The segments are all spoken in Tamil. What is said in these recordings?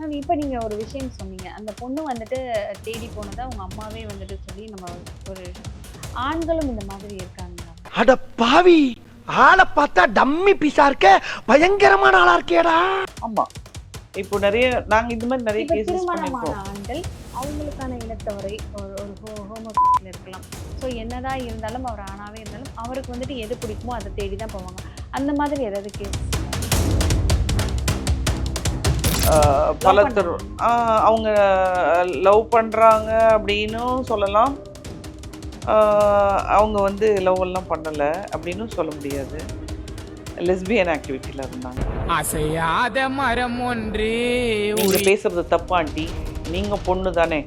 மேம் இப்போ நீங்க ஒரு விஷயம் சொன்னீங்க. அந்த பொண்ணு வந்துட்டு தேடி போனதா உங்க அம்மாவே வந்துட்டு சொல்லி நம்ம ஒரு ஆண்களும் இந்த மாதிரி இருக்காங்க அட பாவி! ஆளை பார்த்தா டம்மி பீஸா இருக்க பயங்கரமான ஆளா இருக்கேடா ஆமா. இப்போ நிறைய நாங்க இந்த மாதிரி நிறைய கேசஸ் பண்ணிருக்கோம் ஆண்கள் அவங்களுக்கான இனத்தவரை ஒரு ஒரு ஹோமோசெக்சுவல் இருக்கலாம். ஸோ என்னதான் இருந்தாலும் அவர் ஆணாவே இருந்தாலும் அவருக்கு வந்துட்டு எது பிடிக்குமோ அதை தேடி தான் போவாங்க. அந்த மாதிரி ஏதாவது கேஸ் பல தரு அவங்க லவ் பண்றாங்க அப்படின்னும் சொல்லலாம். அவங்க வந்து லவ் எல்லாம் பண்ணல அப்படின்னும் சொல்ல முடியாது. லெஸ்பியன் ஆக்டிவிட்டியில இருந்தாங்க. அசையாத மரம் ஒன்று நீங்க பேசுறது தப்பு ஆண்டி. நீங்க பொண்ணு தானே.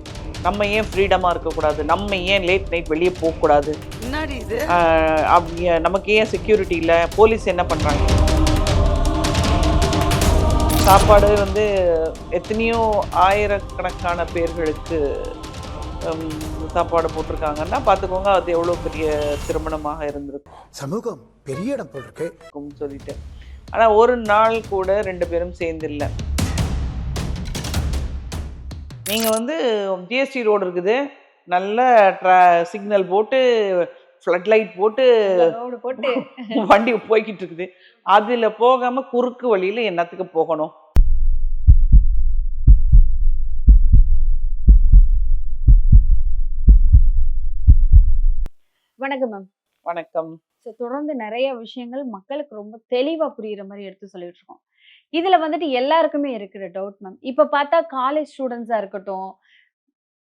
நம்ம ஏன் ஃப்ரீடமா இருக்கக்கூடாது நம்ம ஏன் லேட் நைட் வெளியே போகக்கூடாது நமக்கு ஏன் செக்யூரிட்டி இல்லை? போலீஸ் என்ன பண்ணுறாங்க சாப்பாடு வந்து எத்தனையோ ஆயிரக்கணக்கான பேர்களுக்கு சாப்பாடு போட்டிருக்காங்கன்னா பார்த்துக்கோங்க அது எவ்வளோ பெரிய திருமணமாக இருந்திருக்கும் சமூகம் பெரிய இடம் போல் இருக்கு சொல்லிட்டு. ஆனால் ஒரு நாள் கூட ரெண்டு பேரும் சேர்ந்து இல்லை நீங்கள் வந்து ஜிஎஸ்டி ரோடு இருக்குது. நல்ல ட்ரா சிக்னல் போட்டு ஃப்ளட் லைட் போட்டு ரோடு போட்டு. வண்டி போய்கிட்டு இருக்குது அதுல போகாம குறுக்கு வழியில என்னத்துக்கு போகணும்? வணக்கம் மேம் வணக்கம். ஸோ தொடர்ந்து நிறைய விஷயங்கள் மக்களுக்கு ரொம்ப தெளிவா புரியுற மாதிரி எடுத்து சொல்லிட்டு இருக்கோம் இதுல வந்துட்டு எல்லாருக்குமே இருக்கிற டவுட் மேம் இப்ப பார்த்தா காலேஜ் ஸ்டூடெண்ட்ஸா இருக்கட்டும்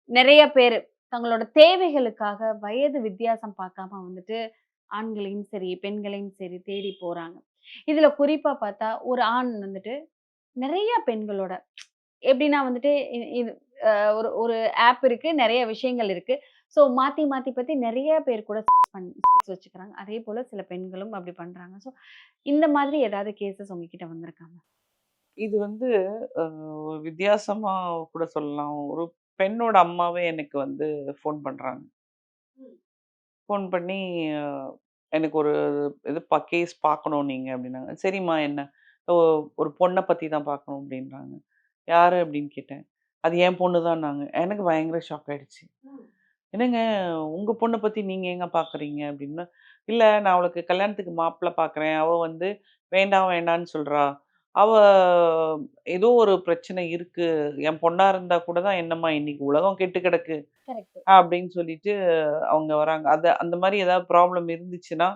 நிறைய பேர் தங்களோட தேவைகளுக்காக வயது வித்தியாசம் பார்க்காம வந்துட்டு ஆண்களையும் சரி பெண்களையும் சரி தேடி போறாங்க. இதுல குறிப்பா பார்த்தா ஒரு ஆண் வந்துட்டு நிறைய பெண்களோட எப்படின்னா வந்துட்டு இ- இது ஒரு ஒரு ஆப் இருக்கு நிறைய விஷயங்கள் இருக்கு. ஸோ மாத்தி மாத்தி பத்தி நிறைய பேர் கூட செக்ஸ் வச்சுக்கிறாங்க. அதே போல சில பெண்களும் அப்படி பண்றாங்க. ஸோ இந்த மாதிரி ஏதாவது கேசஸ் உங்ககிட்ட வந்திருக்காங்க இது வந்து அஹ், வித்தியாசமா கூட சொல்லலாம். ஒரு பெண்ணோட அம்மாவே எனக்கு வந்து ஃபோன் பண்றாங்க. ஃபோன் பண்ணி எனக்கு ஒரு இது பா கேஸ் பார்க்கணும் நீங்க அப்படின்னாங்க. சரிம்மா என்ன? "ஓ, ஒரு பொண்ணை பத்தி தான் பார்க்கணும் அப்படின்றாங்க. யாரு? அப்படின்னு கேட்டேன். அது என் பொண்ணு தான் நாங்க எனக்கு பயங்கர ஷாக் ஆயிடுச்சு. என்னங்க உங்க பொண்ணை பத்தி நீங்க எங்க பாக்குறீங்க? அப்படின்னா. இல்ல நான் அவளுக்கு கல்யாணத்துக்கு மாப்பிள்ளை பாக்குறேன். அவ வந்து வேண்டாம் வேண்டான்னு சொல்றா. அவ ஏதோ ஒரு பிரச்சனை இருக்கு. என் பொண்ணா இருந்தா கூட தான் என்னம்மா இன்னைக்கு உலகம் கெட்டு கிடக்கு அப்படின்னு சொல்லிட்டு அவங்க வராங்க. அது அந்த மாதிரி ஏதாவது ப்ராப்ளம் இருந்துச்சுன்னா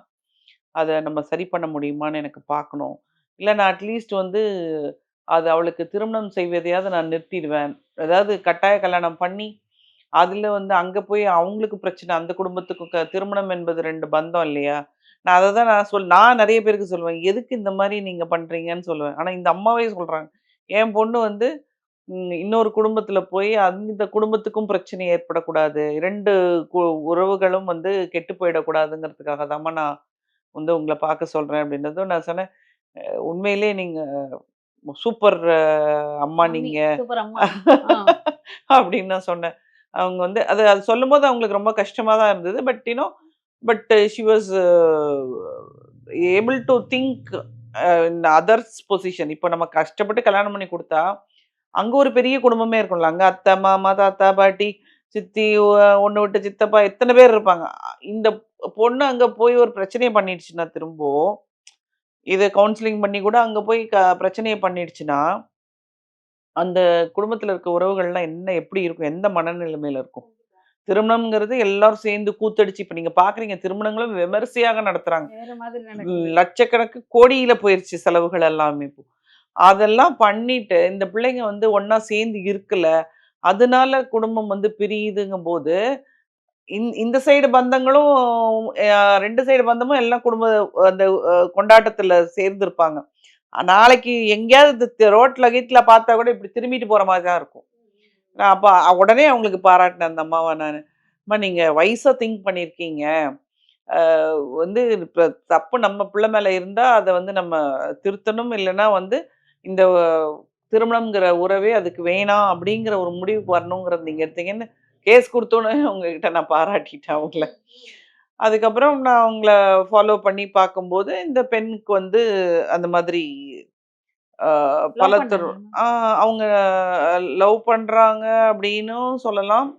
அதை நம்ம சரி பண்ண முடியுமான்னு எனக்கு பார்க்கணும் இல்லை நான் அட்லீஸ்ட் வந்து அது அவளுக்கு திருமணம் செய்வதையாவது நான் நிறுத்திடுவேன். அதாவது கட்டாய கல்யாணம் பண்ணி அதில் வந்து அங்கே போய் அவங்களுக்கு பிரச்சனை அந்த குடும்பத்துக்கும் க திருமணம் என்பது ரெண்டு பந்தம் இல்லையா? நான் அதை தான் நான் சொல் நான் நிறைய பேருக்கு சொல்லுவேன் எதுக்கு இந்த மாதிரி நீங்கள் பண்ணுறீங்கன்னு சொல்லுவேன். ஆனால் இந்த அம்மாவே சொல்கிறாங்க என் பொண்ணு வந்து இன்னொரு குடும்பத்துல போய் அந்த குடும்பத்துக்கும் பிரச்சனை ஏற்படக்கூடாது. இரண்டு கு- உறவுகளும் வந்து கெட்டு போயிடக்கூடாதுங்கிறதுக்காக தாம்மா நான் வந்து உங்களை பார்க்க சொல்றேன். அப்படின்றதும் நான் சொன்னேன். உண்மையிலே நீங்க சூப்பர் அம்மா நீங்க. சூப்பர் அம்மா. ஆ. அப்படின்னு நான் சொன்னேன். அவங்க வந்து அது அது சொல்லும்போது அவங்களுக்கு ரொம்ப கஷ்டமா தான் இருந்தது. But you know but she was able to think இந்த அதர்ஸ் பொசிஷன் இப்போ நம்ம கஷ்டப்பட்டு கல்யாணம் பண்ணி கொடுத்தா அங்கே ஒரு பெரிய குடும்பமே இருக்கும்ல. அங்கே அத்தை மாமா தாத்தா பாட்டி சித்தி ஒன்று விட்டு சித்தப்பா எத்தனை பேர் இருப்பாங்க. இந்த பொண்ணு அங்கே போய் ஒரு பிரச்சனையை பண்ணிடுச்சுன்னா திரும்ப இதை கவுன்சிலிங் பண்ணி கூட அங்கே போய் க பிரச்சனையை பண்ணிடுச்சுன்னா அந்த குடும்பத்தில் இருக்க உறவுகள்லாம் என்ன எப்படி இருக்கும்? எந்த மனநிலைமையில இருக்கும்? திருமணம்ங்கிறது எல்லாரும் சேர்ந்து கூத்தடிச்சு இப்ப நீங்க பாக்குறீங்க திருமணங்களும் விமரிசையாக நடத்துறாங்க. லட்சக்கணக்கு கோடியில போயிருச்சு செலவுகள் எல்லாமே இப்போ. அதெல்லாம் பண்ணிட்டு இந்த பிள்ளைங்க வந்து ஒண்ணா சேர்ந்து இருக்கல அதனால குடும்பம் வந்து பிரியுதுங்கும் போது இந்த- சைடு பந்தங்களும் ரெண்டு சைடு பந்தமும் எல்லாம் குடும்ப அந்த கொண்டாட்டத்துல சேர்ந்திருப்பாங்க. நாளைக்கு எங்கேயாவது ரோட்ல கீட்ல பார்த்தா கூட இப்படி திரும்பிட்டு போற மாதிரி தான் இருக்கும். நான் அப்போ உடனே அவங்களுக்கு பாராட்டினேன் அந்த அம்மாவை நான். அம்மா நீங்கள் வயசாக திங்க் பண்ணியிருக்கீங்க வந்து இப்போ தப்பு நம்ம பிள்ளை மேலே இருந்தால் அதை வந்து நம்ம திருத்தணும். இல்லைன்னா வந்து இந்த திருமணம்ங்கிற உறவே அதுக்கு வேணாம். அப்படிங்கிற ஒரு முடிவுக்கு வரணுங்கிறது நீங்கள் எடுத்தீங்கன்னு கேஸ் கொடுத்தோன்னே உங்ககிட்ட நான் பாராட்டிட்டேன் அவங்கள. அதுக்கப்புறம் நான் அவங்கள ஃபாலோ பண்ணி பார்க்கும்போது இந்த பெண்ணுக்கு வந்து அந்த மாதிரி பல தரு அவங்க லவ் பண்றாங்க அப்படின்னும் சொல்லலாம்.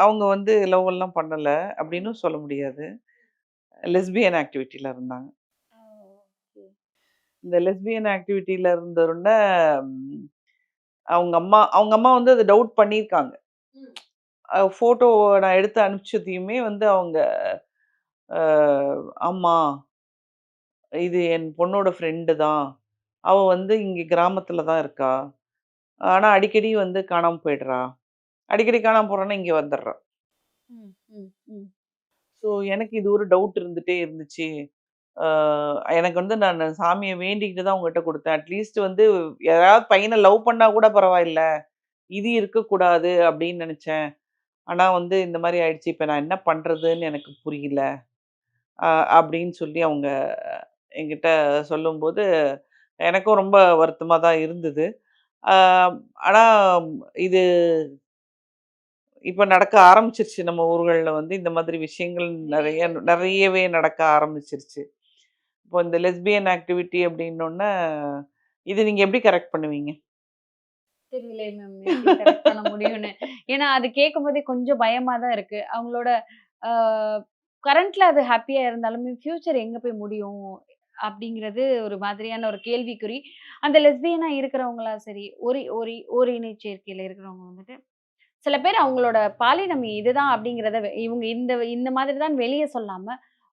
அவங்க வந்து லவ் எல்லாம் பண்ணல அப்படின்னும் சொல்ல முடியாது. லெஸ்பியன் ஆக்டிவிட்டில இருந்தாங்க. இந்த லெஸ்பியன் ஆக்டிவிட்டில இருந்தவுடனே ம் அவங்க அம்மா அவங்க அம்மா வந்து அத டவுட் பண்ணியிருக்காங்க. அ ஃபோட்டோ நான் எடுத்து அனுப்பிச்சதையுமே வந்து அவங்க அ ஆமா. இது என் பொண்ணோட ஃப்ரெண்டு தான். அவ வந்து இங்க கிராமத்துல தான் இருக்கா. ஆனா அடிக்கடி வந்து காணாம போயிடுறா. அடிக்கடி காணாம போறான்னா இங்க வந்துடுறா. ஸோ எனக்கு இது ஒரு டவுட் இருந்துட்டே இருந்துச்சு. எனக்கு வந்து நானு சாமிய வேண்டிக்கிட்டு தான் உங்ககிட்ட குடுத்தேன். அட்லீஸ்ட் வந்து யாராவது பையன லவ் பண்ணா கூட பரவாயில்ல. இது இருக்கக்கூடாது அப்படின்னு நெனச்சேன். ஆனா வந்து இந்த மாரி ஆயிடுச்சு. இப்ப நான் என்ன பண்றதுன்னு எனக்கு புரியல. அப்படின்னு சொல்லி அவங்க என்கிட்ட சொல்லும்போது, எனக்கும் ரொம்ப வருத்தமா தான் இருந்தது. ஆனால் ஆனா இது இப்ப நடக்க ஆரம்பிச்சிருச்சு நம்ம ஊர்கள்ல வந்து இந்த மாதிரி விஷயங்கள் நிறைய நிறையவே நடக்க ஆரம்பிச்சிருச்சு. இப்போ இந்த லெஸ்பியன் ஆக்டிவிட்டி அப்படின்னோடனே இது நீங்க எப்படி கரெக்ட் பண்ணுவீங்க? தெரியலையே மேம். பண்ண முடியும்னு. ஏன்னா அது கேட்கும்போதே கொஞ்சம் பயமா தான் இருக்கு. அவங்களோட கரண்ட்ல அது ஹாப்பியா இருந்தாலுமே ஃபியூச்சர் எங்க போய் முடியும்? அப்படிங்கிறது ஒரு மாதிரியான ஒரு கேள்விக்குறி. அந்த லெஸ்பியனா இருக்கிறவங்களா சரி, ஒரு ஒரு ஓரினை சேர்க்கையில இருக்கிறவங்க வந்துட்டு, சில பேர் அவங்களோட பாலினம் இதுதான் அப்படிங்கிறத இவங்க இந்த இந்த மாதிரி தான் வெளிய சொல்லாம,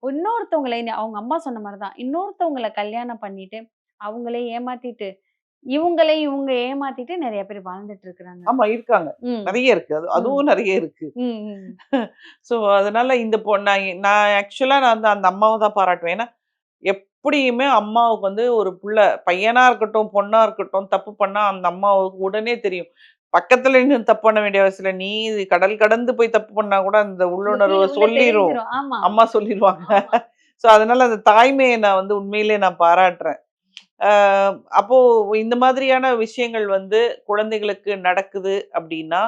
இன்னொருத்தவங்கள அவங்க அம்மா சொன்ன மாரி தான். இன்னொருத்தவங்கள கல்யாணம் பண்ணிட்டு, அவங்களே ஏமாத்திட்டு, இவங்களே இவங்க ஏமாத்திட்டு நெறைய பேர் வாழ்ந்துட்டு இருக்கிறாங்க. ஆமா இருக்காங்க. நெறைய இருக்கு. அது. அதுவும் நெறைய இருக்கு. ஸோ அதனால இந்த பொ நான் ஆக்சுவலா நான் வந்து அந்த அம்மாவ தான் பாராட்டுவேன். ஏன்னா, எப்படியுமே அம்மாவுக்கு வந்து ஒரு புள்ள பையனா இருக்கட்டும், பொண்ணா இருக்கட்டும், தப்பு பண்ணா அந்த அம்மாவுக்கு உடனே தெரியும். பக்கத்துல நின்னு தப்பு பண்ண வேண்டிய அவசியம். நீ கடல் கடந்து போய் தப்பு பண்ணா கூட அந்த உள்ளுணர்வு. ஆமா. அம்மா சொல்லிருவாங்க. ஆமா. ஸோ அதனால அந்த தாய்மைய நான் வந்து உண்மையிலேயே நான் பாராட்டுறேன். அப்போ இந்த மாதிரியான விஷயங்கள் வந்து குழந்தைகளுக்கு நடக்குது அப்படின்னா,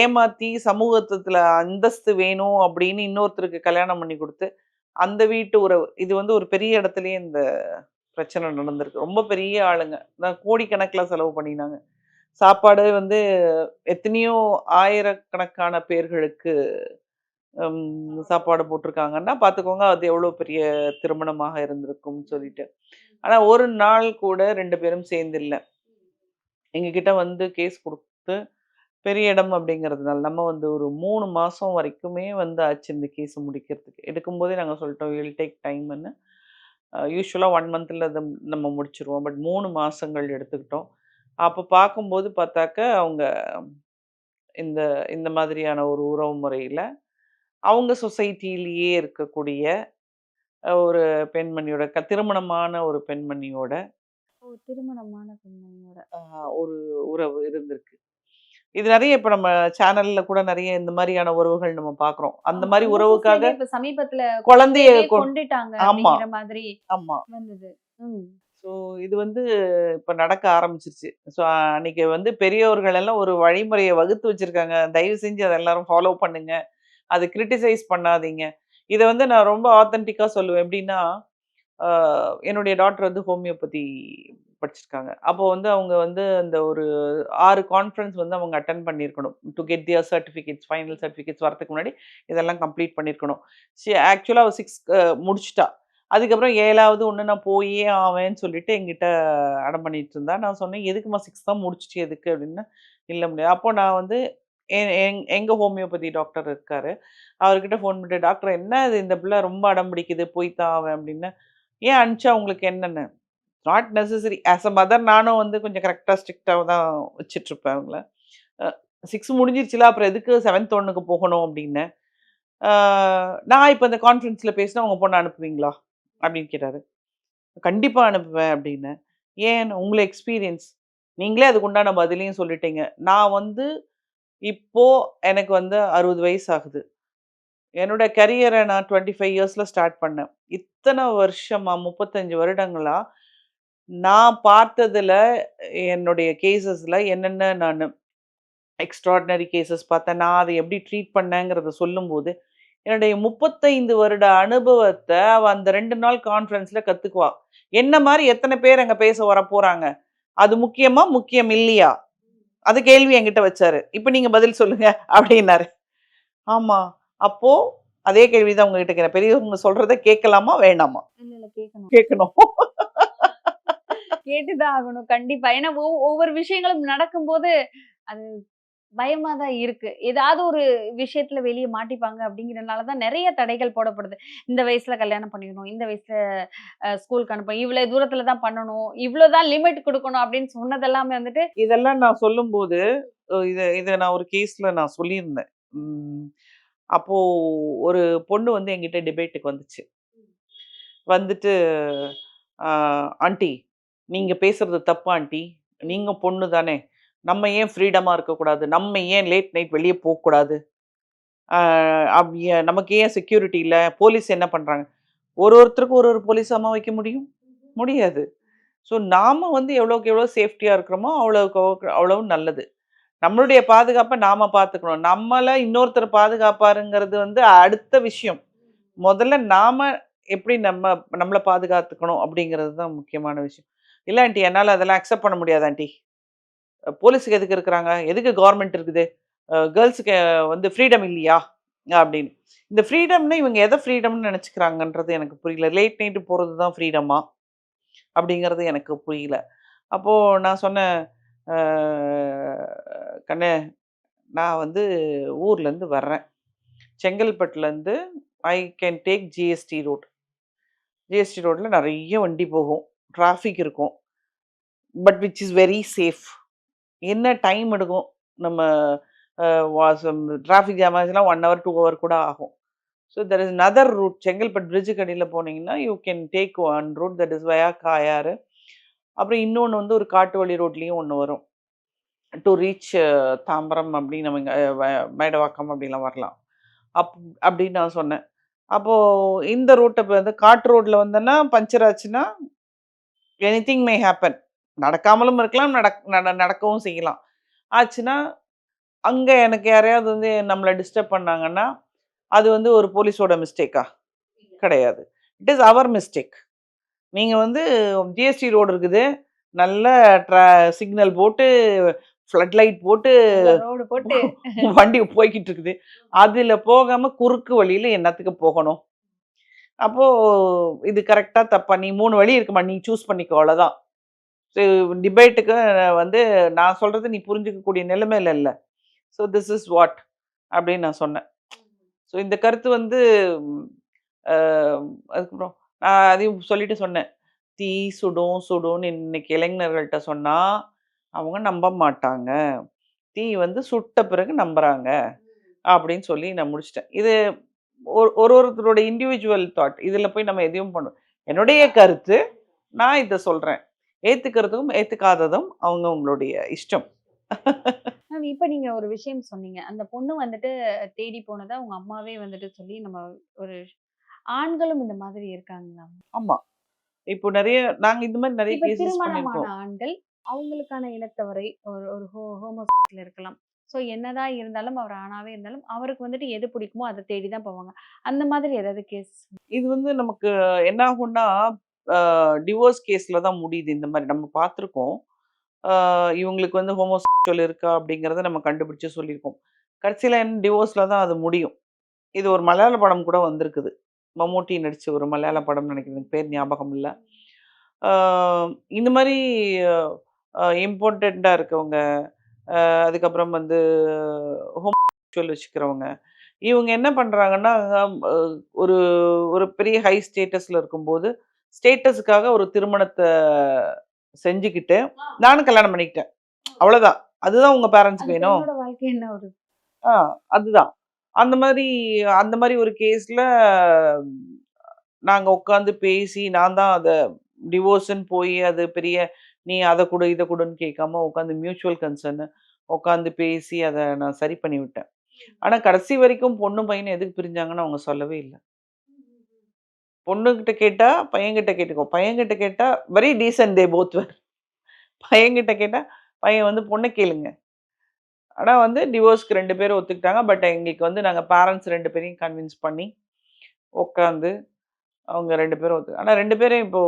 ஏமாத்தி சமூகத்துல அந்தஸ்து வேணும் அப்படின்னு இன்னொருத்தருக்கு கல்யாணம் பண்ணி குடுத்து, அந்த வீட்டு உறவு இது வந்து ஒரு பெரிய இடத்துலயே இந்த பிரச்சனை நடந்திருக்கு. ரொம்ப பெரிய ஆளுங்க. நான் கோடிக்கணக்கில் செலவு பண்ணினாங்க. சாப்பாடு வந்து எத்தனையோ ஆயிரக்கணக்கான பேர்களுக்கு சாப்பாடு போட்டிருக்காங்கன்னா, பார்த்துக்கோங்க அது எவ்வளோ பெரிய திருமணமாக இருந்திருக்கும்னு சொல்லிட்டு. ஆனால் ஒரு நாள் கூட ரெண்டு பேரும் சேர்ந்து இல்லை எங்ககிட்ட வந்து கேஸ் கொடுத்து பெரிய இடம் அப்படிங்கிறதுனால, நம்ம வந்து ஒரு 3 மாசம் வரைக்குமே வந்து ஆச்சு இந்த கேஸ முடிக்கிறதுக்கு. எடுக்கும்போதே நாங்க சொல்லிட்டோம், "வி வில் டேக் டைம்ன்னு." அ யூசுவலா 1 மந்த்ல அத நம்ம முடிச்சுருவோம். பட் 3 மாசங்கள் எடுத்துக்கிட்டோம். அப்ப பார்க்கும்போது பார்த்தாக்க, அவங்க இந்த இந்த மாதிரியான ஒரு உறவு முறையில, அவங்க சொசைட்டிலேயே இருக்கக்கூடிய ஒரு பெண்மணியோட க திருமணமான ஒரு பெண்மணியோட! திருமணமான பெண்மணியோட. ஒரு உறவு இருந்திருக்கு. இது நெறைய இப்ப நம்ம சேனல்ல கூட நெறைய இந்த மாரியான உறவுகள் நம்ம பார்க்குறோம். அந்த நம்ம உறவுக்காக இப்ப சமீபத்துல குழந்தைய கொண்டுட்டாங்க ஆமா, மாதிரி ஆமா. வந்தது. ஸோ இது வந்து இப்ப நடக்க ஆரம்பிச்சிருச்சு. ஸோ அன்னைக்கு வந்து பெரியோர்கள் எல்லாம் ஒரு வழிமுறைய வகுத்து வச்சிருக்காங்க. தயவு செஞ்சு அத எல்லாரும் ஃபாலோ பண்ணுங்க. அத கிரிட்டிசைஸ் பண்ணாதீங்க. இத வந்து நான் ரொம்ப ஆத்தென்டிக்கா சொல்லுவேன். எப்படின்னா, என்னுடைய டாட்டர் வந்து ஹோமியோபதி படிச்சிருக்காங்க. அப்போ வந்து அவங்க வந்து அந்த ஒரு ஆறு கான்ஃபரன்ஸ் வந்து அவங்க அட்டன் பண்ணியிருக்கணும். To get their certificates, final certificates வரதுக்கு முன்னாடி இதெல்லாம் கம்ப்ளீட் பண்ணியிருக்கணும். சரி ஆக்சுவலாக அவள் சிக்ஸ் முடிச்சிட்டா அதுக்கப்புறம் ஏழாவது ஒன்று நான் போயே ஆவேன்னு சொல்லிட்டு எங்கிட்ட அடம் பண்ணிட்டு இருந்தா. நான் சொன்னேன், எதுக்குமா சிக்ஸ் தான் முடிச்சுட்டு எதுக்கு?" அப்படின்னு இல்லை முடியாது." அப்போ நான் வந்து எ எங் எங்க ஹோமியோபதி டாக்டர் இருக்காரு. அவர்கிட்ட ஃபோன் பண்ணிட்டு, "டாக்டர் என்ன இது இந்த பிள்ளை ரொம்ப அடம் பிடிக்குது, போய் தான் ஆவேன்." அப்படின்னு "ஏன் அனுப்பிச்சா உங்களுக்கு என்னென்னு not necessary. As a mother நானும் வந்து கொஞ்சம் கரெக்டாக ஸ்ட்ரிக்டாக தான் வச்சிட்ருப்பேன் அவங்கள. சிக்ஸ் முடிஞ்சிருச்சுல, அப்புறம் எதுக்கு செவன்த் ஒன்றுக்கு போகணும் அப்படின்னு நான் இப்போ இந்த கான்ஃபரன்ஸில் பேசினா உங்கள் பொண்ண அனுப்புவீங்களா? அப்படின்னு கேட்டார் கண்டிப்பாக அனுப்புவேன் அப்படின்னு ஏன்? உங்களை எக்ஸ்பீரியன்ஸ். நீங்களே அதுக்கு உண்டான பதிலையும் சொல்லிட்டீங்க. நான் வந்து இப்போது எனக்கு வந்து 60 வயசு ஆகுது. என்னோட கரியரை நான் டுவென்டி ஃபைவ் இயர்ஸில் ஸ்டார்ட் பண்ணேன். இத்தனை வருஷமாக முப்பத்தஞ்சு வருடங்களாக நான் பார்த்ததுல என்னுடைய கேஸஸ்ல என்னென்ன நானு எக்ஸ்ட்ரார்டினரி கேஸஸ் பார்த்தேன். நான் அத எப்படி ட்ரீட் பண்ணேங்கிறத சொல்லும்போது, என்னுடைய முப்பத்தைந்து வருட அனுபவத்தை அவ அந்த ரெண்டு நாள் கான்ஃபரன்ஸ்ல கத்துக்குவா. என்ன மாதிரி எத்தனை பேர் அங்க பேச வர போறாங்க? அது முக்கியமா முக்கியம் இல்லையா? அது கேள்வி என்கிட்ட வச்சாரு. இப்போ நீங்க பதில் சொல்லுங்க அப்படின்னாரு. ஆமா. அப்போ அதே கேள்விதான் உங்ககிட்ட கேட்கிறேன் பெரியவங்க சொல்றதை கேட்கலாமா கேட்கணும். கேட்கணும். கேட்டுதான் ஆகணும். கண்டிப்பா. ஏன்னா ஒவ்வொரு விஷயங்களும் நடக்கும்போது அது பயமா தான் இருக்கு. ஏதாவது ஒரு விஷயத்துல வெளியே மாட்டிப்பாங்க அப்படிங்கிறதுனாலதான் நிறைய தடைகள் போடப்படுது. இந்த வயசுல கல்யாணம் பண்ணிக்கணும் இந்த வயசுல ஸ்கூலுக்கு அனுப்பணும் இவ்வளவு தூரத்துல தான் பண்ணணும் இவ்வளவுதான் லிமிட் கொடுக்கணும் அப்படின்னு சொன்னதெல்லாமே வந்துட்டு இதெல்லாம் நான் சொல்லும்போது போது இதை இதை நான் ஒரு கேஸ்ல நான் சொல்லியிருந்தேன். அப்போ ஒரு பொண்ணு வந்து என்கிட்ட டிபேட்டுக்கு வந்துச்சு. வந்துட்டு ஆண்டி நீங்கள் பேசுகிறது தப்பு ஆண்டி. நீங்கள் பொண்ணு தானே. நம்ம ஏன் ஃப்ரீடமாக இருக்கக்கூடாது? நம்ம ஏன் லேட் நைட் வெளியே போகக்கூடாது? அப்படி நமக்கு ஏன் செக்யூரிட்டி இல்லை? போலீஸ் என்ன பண்ணுறாங்க ஒரு ஒருத்தருக்கும் ஒரு ஒரு போலீஸ் அம்மா வைக்க முடியும்? முடியாது. ஸோ நாம் வந்து எவ்வளோக்கு எவ்வளோ சேஃப்டியாக இருக்கிறோமோ அவ்வளோக்கு அவ்வளோ- நல்லது. நம்மளுடைய பாதுகாப்பை நாம் பார்த்துக்கணும். நம்மளை இன்னொருத்தர் பாதுகாப்பாருங்கிறது வந்து அடுத்த விஷயம். முதல்ல நாம் எப்படி நம்ம நம்மளை பாதுகாத்துக்கணும் அப்படிங்கிறது தான் முக்கியமான விஷயம். இல்லை ஆண்டி என்னால் அதெல்லாம் அக்செப்ட் பண்ண முடியாது ஆண்டி. போலீஸுக்கு எதுக்கு இருக்கிறாங்க? எதுக்கு கவர்மெண்ட் இருக்குது? கேர்ள்ஸுக்கு வந்து ஃப்ரீடம் இல்லையா? அப்படின்னு. இந்த ஃப்ரீடம்னு இவங்க எதை ஃப்ரீடம்னு நினச்சிக்கிறாங்கன்றது எனக்கு புரியல. லேட் நைட்டு போகிறது தான் ஃப்ரீடமா அப்படிங்கிறது எனக்கு புரியல. அப்போது நான் சொன்னேன் கண்ணே கண்ணு நான் வந்து ஊர்லேருந்து வர்றேன். செங்கல்பட்டுலேருந்து I can take GST road GST ரோட்டில் நிறைய வண்டி போகும். டிராஃபிக் இருக்கும். But which is very safe என்ன டைம் எடுக்கும்? நம்ம டிராஃபிக் ஜாம் ஆச்சுன்னா ஒன் ஹவர் டூ ஹவர் கூட ஆகும். So there is another route Chengalpattu bridge கடையில் போனீங்கன்னா you can take one route that is via Kayaru அப்புறம் இன்னொன்று வந்து ஒரு காட்டு வழி ரோட்லேயும் ஒன்று வரும். டு ரீச் தாம்பரம் அப்படின்னு நம்ம இங்கே மேடவாக்கம் அப்படிலாம் வரலாம். அப் அப்படின்னு நான் சொன்னேன். அப்போது இந்த ரூட்டை வந்து காட்டு ரோட்டில் வந்தேன்னா பஞ்சர் ஆச்சுன்னா எனி திங் மே ஹேப்பன் நடக்காமலும் இருக்கலாம் நடக் நட- நடக்கவும் செய்யலாம். ஆச்சுன்னா அங்கே எனக்கு யாரையாவது வந்து நம்மளை டிஸ்டர்ப் பண்ணாங்கன்னா அது வந்து ஒரு போலீஸோட மிஸ்டேக்கா கிடையாது. இட் இஸ் அவர் மிஸ்டேக் நீங்கள் வந்து ஜிஎஸ்டி ரோடு இருக்குது. நல்ல ட்ரா சிக்னல் போட்டு ஃப்ளட் லைட் போட்டு போட்டு. வண்டி போய்கிட்டு இருக்குது. அதில் போகாமல் குறுக்கு வழியில் என்னத்துக்கு போகணும்? அப்போது இது கரெக்டாக தப்பா நீ மூணு வழி இருக்குமா நீ சூஸ் பண்ணிக்கோ அவ்வளோதான் டிபேட்டுக்கு வந்து நான் சொல்கிறது நீ புரிஞ்சுக்கக்கூடிய நிலைமையில இல்லை ஸோ திஸ் இஸ் வாட் அப்படின்னு நான் சொன்னேன். ஸோ இந்த கருத்து வந்து அதுக்கப்புறம் நான் அதையும் சொல்லிட்டு சொன்னேன். தீ சுடும் சுடும்னு இன்னைக்கு இளைஞர்கள்ட்ட சொன்னால் அவங்க நம்ப மாட்டாங்க. தீ வந்து சுட்ட பிறகு நம்புறாங்க. அப்படின்னு சொல்லி நான் முடிச்சிட்டேன். இது ஒரு ஒரு ஒருத்தரோட இண்டிவிஜுவல் தாட் இதில் போய் நம்ம எதையும் பண்ணும் என்னுடைய கருத்து நான் இதை சொல்கிறேன் ஏற்றுக்கிறதும் ஏற்றுக்காததும் அவங்க உங்களுடைய இஷ்டம். மேம் இப்ப நீங்க ஒரு விஷயம் சொன்னீங்க. அந்த பொண்ணு வந்துட்டு தேடி போனதா உங்க அம்மாவே வந்துட்டு சொல்லி நம்ம ஒரு ஆண்களும் இந்த மாதிரி இருக்காங்களா ஆமாம் இப்போ நிறைய நாங்கள் இந்த மாதிரி நிறைய திருமணமான ஆண்கள் அவங்களுக்கான இனத்தவரை ஒரு ஒரு ஹோ ஹோமோசெக்ஸ்ல இருக்கலாம். ஸோ என்னதான் இருந்தாலும் அவர் ஆணாவே இருந்தாலும் அவருக்கு வந்துட்டு எது பிடிக்குமோ அதை தேடி தான் போவாங்க. அந்த மாதிரி ஏதாவது கேஸ் இது வந்து நமக்கு என்ன ஆகும்னா டிவோர்ஸ் கேஸில் தான் முடியுது இந்த மாதிரி. நம்ம பார்த்துருக்கோம். இவங்களுக்கு வந்து ஹோமோசெக்சுவல் இருக்கா அப்படிங்கிறத நம்ம கண்டுபிடிச்சு சொல்லியிருக்கோம். கடைசியில் என்ன டிவோர்ஸில் தான் அது முடியும். இது ஒரு மலையாள படம் கூட வந்திருக்குது. மம்மூட்டி நடித்த ஒரு மலையாள படம் நினைக்கிறேன். பேர் ஞாபகம் இல்லை. இந்த மாதிரி இம்பார்ட்டண்ட்டாக இருக்கவங்க அதுக்கப்புறம் வந்து ஹோமோசெக்சுவல் வச்சுக்கிறவங்க. இவங்க என்ன பண்ணுறாங்கன்னா ஒரு ஒரு பெரிய ஹை ஸ்டேட்டஸில் இருக்கும்போது ஸ்டேட்டஸுக்காக ஒரு திருமணத்தை செஞ்சுக்கிட்டு நானும் கல்யாணம் பண்ணிக்கிட்டேன். அவ்வளோதான் அதுதான் உங்கள் பேரண்ட்ஸ்க்கு வேணும். ஆ அதுதான். அந்த மாதிரி அந்த மாதிரி ஒரு கேஸில் நாங்கள் உட்காந்து பேசி நான் தான் அதை டிவோர்ஸ்ன்னு போய் அது பெரிய நீ அதை கொடு இதை கொடுன்னு கேட்காம உட்காந்து மியூச்சுவல் கன்சர்னு உட்காந்து பேசி அதை நான் சரி பண்ணி விட்டேன். ஆனால் கடைசி வரைக்கும் பொண்ணு பையன் எதுக்கு பிரிஞ்சாங்கன்னு அவங்க சொல்லவே இல்லை. பொண்ணுகிட்ட கேட்டா பையன்கிட்ட கேட்டுக்கோ பையன்கிட்ட கேட்டா very decent they both were பையன்கிட்ட கேட்டா பையன் வந்து பொண்ணை கேளுங்க. ஆனா வந்து டிவோர்ஸ்க்கு ரெண்டு பேரும் ஒத்துக்கிட்டாங்க பட் எங்களுக்கு வந்து நாங்க பேரண்ட்ஸ் ரெண்டு பேரையும் கன்வின்ஸ் பண்ணி உட்காந்து அவங்க ரெண்டு பேரும் ஒத்து ஆனா ரெண்டு பேரும் இப்போ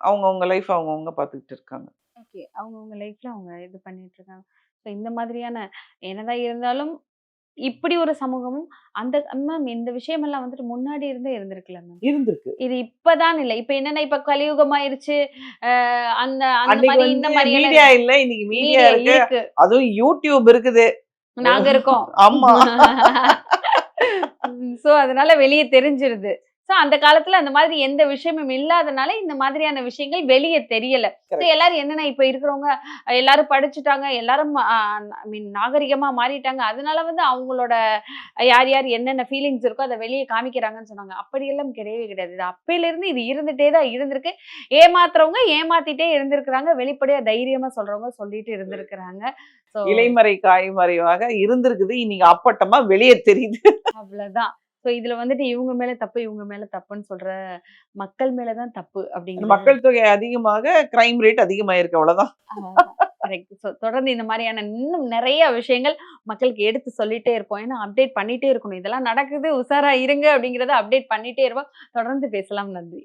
அவங்கவுங்க லைஃப் அவங்கவுங்க பார்த்துக்கிட்டு இருக்காங்க. ஓகே. அவங்கவுங்க லைஃப்ல அவங்க இது பண்ணிட்டு இருக்காங்க. ஸோ இந்த மாதிரியான என்னதான் இருந்தாலும் இப்படி ஒரு சமூகமும் அந்த மேம் இந்த விஷயமெல்லாம் வந்துட்டு முன்னாடி இருந்தே இருந்திருக்குல்ல மேம் இருந்திருக்கு. இது இப்பதான் இல்ல. இப்ப என்னன்னா இப்ப கலியுகம் ஆயிருச்சு அந்த அந்த மாதிரி இந்த மாதிரி மீடியா இல்ல. இன்னைக்கு மீடியா இருக்கு. அதுவும் யூடியூப் இருக்குது. நாங்க இருக்கோம். ஆமா. சோ அதனால வெளியே தெரிஞ்சிருது. சோ அந்த காலத்துல அந்த மாதிரி எந்த விஷயமும் இல்லாதனால இந்த மாதிரியான விஷயங்கள் வெளியே தெரியல. எல்லாரும் என்னன்னா இப்ப இருக்கிறவங்க எல்லாரும் படிச்சுட்டாங்க எல்லாரும் மீன் நாகரிகமா மாறிட்டாங்க. அதனால வந்து அவங்களோட யார் யார் என்னென்ன ஃபீலிங்ஸ் இருக்கோ அதை வெளியே காமிக்கிறாங்கன்னு சொன்னாங்க. அப்படியெல்லாம் கிடையவே கிடையாது. இது அப்பையில இருந்து இது இருந்துட்டே தான் இருந்திருக்கு. ஏமாத்துறவங்க ஏமாத்திட்டே இருந்திருக்கிறாங்க. வெளிப்படையா தைரியமா சொல்றவங்க சொல்லிட்டு இருந்திருக்கிறாங்க. இலைமறை காய்மறைவாக இருந்திருக்குது. இன்னைக்கு அப்பட்டமா வெளியே தெரியுது. அவ்வளவுதான். சோ இதுல வந்துட்டு இவங்க மேல தப்பு இவங்க மேல தப்புன்னு சொல்ற மக்கள் மேலதான் தப்பு அப்படிங்கிற மக்கள் தொகை அதிகமாக கிரைம் ரேட் அதிகமாயிருக்கு அவ்வளவுதான். தொடர்ந்து இந்த மாதிரியான இன்னும் நிறைய விஷயங்கள் மக்களுக்கு எடுத்து சொல்லிட்டே இருப்போம். ஏன்னா அப்டேட் பண்ணிட்டே இருக்கணும். இதெல்லாம் நடக்குது உஷாரா இருங்க அப்படிங்கறத அப்டேட் பண்ணிட்டே இருப்போம். தொடர்ந்து பேசலாம். நன்றி.